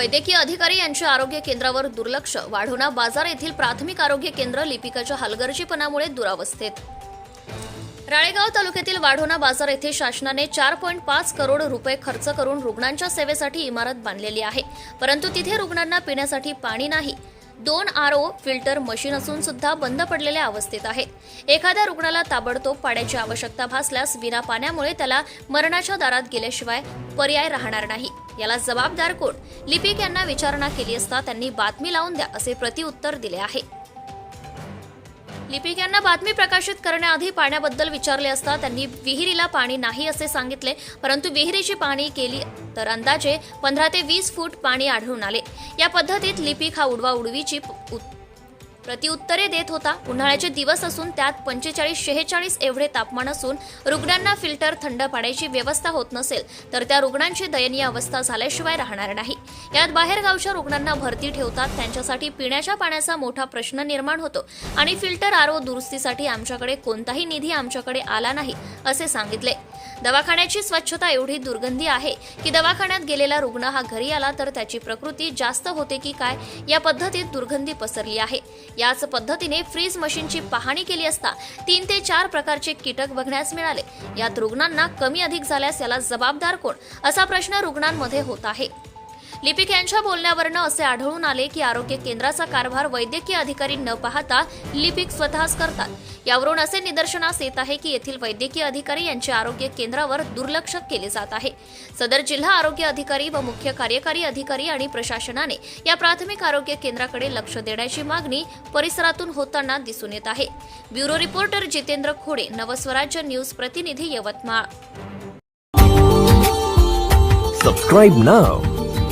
वैद्यकीय अधिकारी यांच्या आरोग्य केंद्रावर दुर्लक्ष. वाढोणा बाजार येथील प्राथमिक आरोग्य केंद्र लिपिकाच्या हलगर्जीपणामुळे दुरावस्थेत. राळेगाव तालुक्यातील वाढोणा बाजार येथे शासनाने चार पॉईंट पाच करोड रुपये खर्च करून रुग्णांच्या सेवेसाठी इमारत बांधलेली आहे. परंतु तिथे रुग्णांना पिण्यासाठी पाणी नाही. दोन आर ओ फिल्टर मशीन असून सुद्धा बंद पडलेल्या अवस्थेत आहेत. एखाद्या रुग्णाला ताबडतोब पाण्याची आवश्यकता भासल्यास विना पाण्यामुळे त्याला मरणाच्या दारात गेल्याशिवाय पर्याय राहणार नाही. याला जबाबदार कोण? लिपिक यांना विचारणा केली असता त्यांनी बातमी लावून द्या असे प्रतिउत्तर दिले आहे. लिपिक यांना बातमी प्रकाशित करण्याआधी पाण्याबद्दल विचारले असता त्यांनी विहिरीला पाणी नाही असे सांगितले परंतु विहिरीची पाणी केली तर अंदाजे पंधरा ते वीस फूट पाणी आढळून आले. या पद्धतीत लिपिक हा उडवा उडवीची उत- प्रतिउत्तरे देत होता. उन्हाळ्याचे दिवस असून त्यात पंचेचाळीस शेहेचाळीस एवढे तापमान असून रुग्णांना फिल्टर थंड पाण्याची व्यवस्था होत नसेल तर त्या रुग्णांची दयनीय अवस्था झाल्याशिवाय राहणार नाही. यात बाहेरगावच्या रुग्णांना भरती ठेवतात त्यांच्यासाठी पिण्याच्या पाण्याचा मोठा प्रश्न निर्माण होतो आणि फिल्टर आरो दुरुस्तीसाठी आमच्याकडे कोणताही निधी आमच्याकडे आला नाही असे सांगितले. दवाखान्याची स्वच्छता एवढी दुर्गंधी आहे की दवाखान्यात गेलेला रुग्ण हा घरी आला तर त्याची प्रकृती जास्त होते की काय या पद्धतीत दुर्गंधी पसरली आहे. याच पद्धतीने फ्रीज मशीनची पाहणी केली असता तीन ते चार प्रकारचे कीटक बघण्यास मिळाले. यात रुग्णांना कमी अधिक झाल्यास याला जबाबदार कोण? असा प्रश्न रुग्णांमध्ये होत आहे. लिपिक यांच्या बोलण्यावरनं असे आढळून आले की आरोग्य केंद्राचा कारभार वैद्यकीय अधिकारी न पाहता लिपिक स्वतःच करतात. यावरून असे निदर्शनास येत आहे की येथील वैद्यकीय अधिकारी यांच्या आरोग्य केंद्रावर दुर्लक्ष केले जात आहे. सदर जिल्हा आरोग्य अधिकारी व मुख्य कार्यकारी अधिकारी आणि प्रशासनाने या प्राथमिक आरोग्य केंद्राकडे लक्ष देण्याची मागणी परिसरातून होताना दिसून येत आहे. Bureau reporter Jitendra Khode Navswarajya news प्रतिनिधी यवतमाळ. सबस्क्राईब नाव